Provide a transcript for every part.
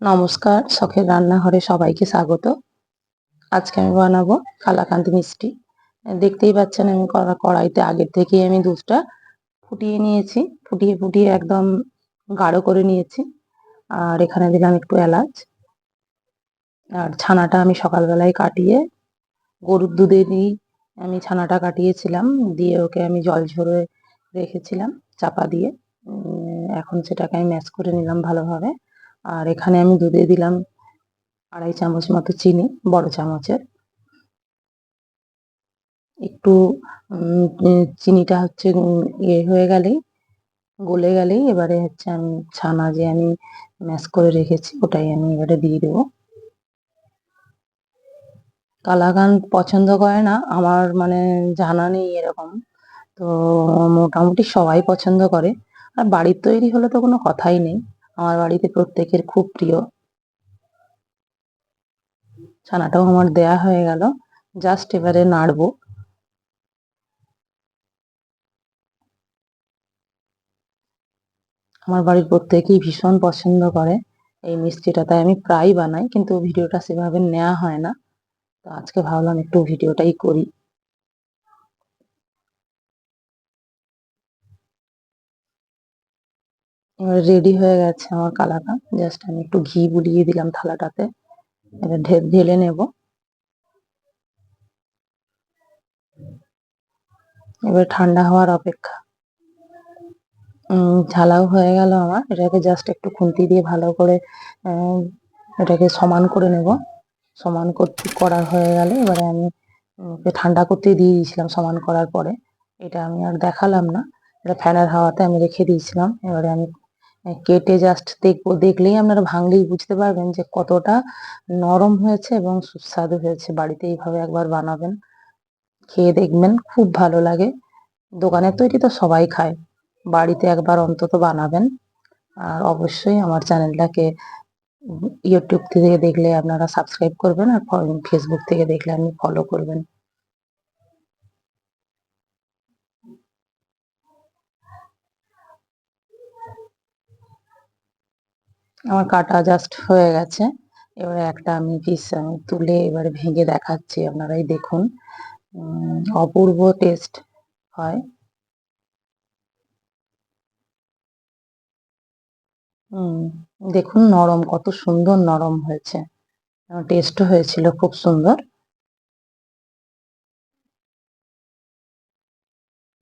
নমস্কার, শখের রান্নাঘরে সবাইকে স্বাগত। আজকে আমি বানাবো কালাকান্দ মিষ্টি। দেখতেই পাচ্ছেন আমি কড়া কড়াইতে আগের থেকেই আমি দুধটা ফুটিয়ে নিয়েছি। ফুটিয়ে ফুটিয়ে একদম গাঢ় করে নিয়েছি। আর এখানে দিলাম একটু এলাচ। আর ছানাটা আমি সকালবেলায় কাটিয়ে গরুর দুধে দিই আমি ছানাটা কাটিয়েছিলাম। দিয়ে ওকে আমি জল ঝরে রেখেছিলাম, চাপা দিয়ে। এখন সেটাকে আমি ম্যাশ করে নিলাম ভালোভাবে। আর এখানে আমি দুধে দিলাম আড়াই চামচ মতো চিনি, বড় চামচের। একটু চিনিটা হচ্ছে ইয়ে হয়ে গেলেই, গলে গেলেই এবারে হচ্ছে আমি ছানা যে আমি ম্যাশ করে রেখেছি, ওটাই আমি এবারে দিয়ে দেবো। কালাকান পছন্দ করে না, আমার মানে জানা নেই এরকম। তো মোটামুটি সবাই পছন্দ করে। আর বাড়ির তৈরি হলে তো কোনো কথাই নেই। আমার বাড়িতে প্রত্যেকের খুব প্রিয়। ছানাটাও আমার দেয়া হয়ে গেল। জাস্ট এবারে নাড়বো। আমার বাড়ির প্রত্যেকেই ভীষণ পছন্দ করে এই মিষ্টিটা, তাই আমি প্রায় বানাই, কিন্তু ভিডিওটা সেভাবে নেওয়া হয় না। তো আজকে ভাবলাম একটু ভিডিওটাই করি। রেডি হয়ে গেছে আমার কালাটা। জাস্ট আমি একটু ঘি বুলিয়ে দিলাম থালাটাতে। এবার ঢেলে নেব। এবার ঠান্ডা হওয়ার অপেক্ষা। ঝালাও হয়ে গেল আমার। এটাকে জাস্ট একটু খুন্তি দিয়ে ভালো করে এটাকে সমান করে নেব। সমান করতে, করা হয়ে গেলে এবারে আমি ঠান্ডা করতে দিয়ে দিয়েছিলাম সমান করার পরে। এটা আমি আর দেখালাম না। এটা ফ্যানের হাওয়াতে আমি রেখে দিয়েছিলাম। এবারে আমি কেটে জাস্ট দেখব, দেখলেই আপনারা ভাঙলেই বুঝতে পারবেন যে কতটা নরম হয়েছে এবং সুস্বাদু হয়েছে। বাড়িতে এইভাবে একবার বানাবেন, খেয়ে দেখবেন খুব ভালো লাগে। দোকানের তৈরি তো সবাই খায়, বাড়িতে একবার অন্তত বানাবেন। আর অবশ্যই আমার চ্যানেলটাকে ইউটিউব থেকে দেখলে আপনারা সাবস্ক্রাইব করবেন আর ফেসবুক থেকে দেখলে আপনি ফলো করবেন। আমার কাটা জাস্ট হয়ে গেছে। এবারে একটা আমি পিস আমি তুলে এবারে ভেঙে দেখাচ্ছি, আপনারাই দেখুন। অপূর্ব টেস্ট হয়। দেখুন নরম, কত সুন্দর নরম হয়েছে। টেস্টও হয়েছিল খুব সুন্দর।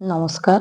নমস্কার।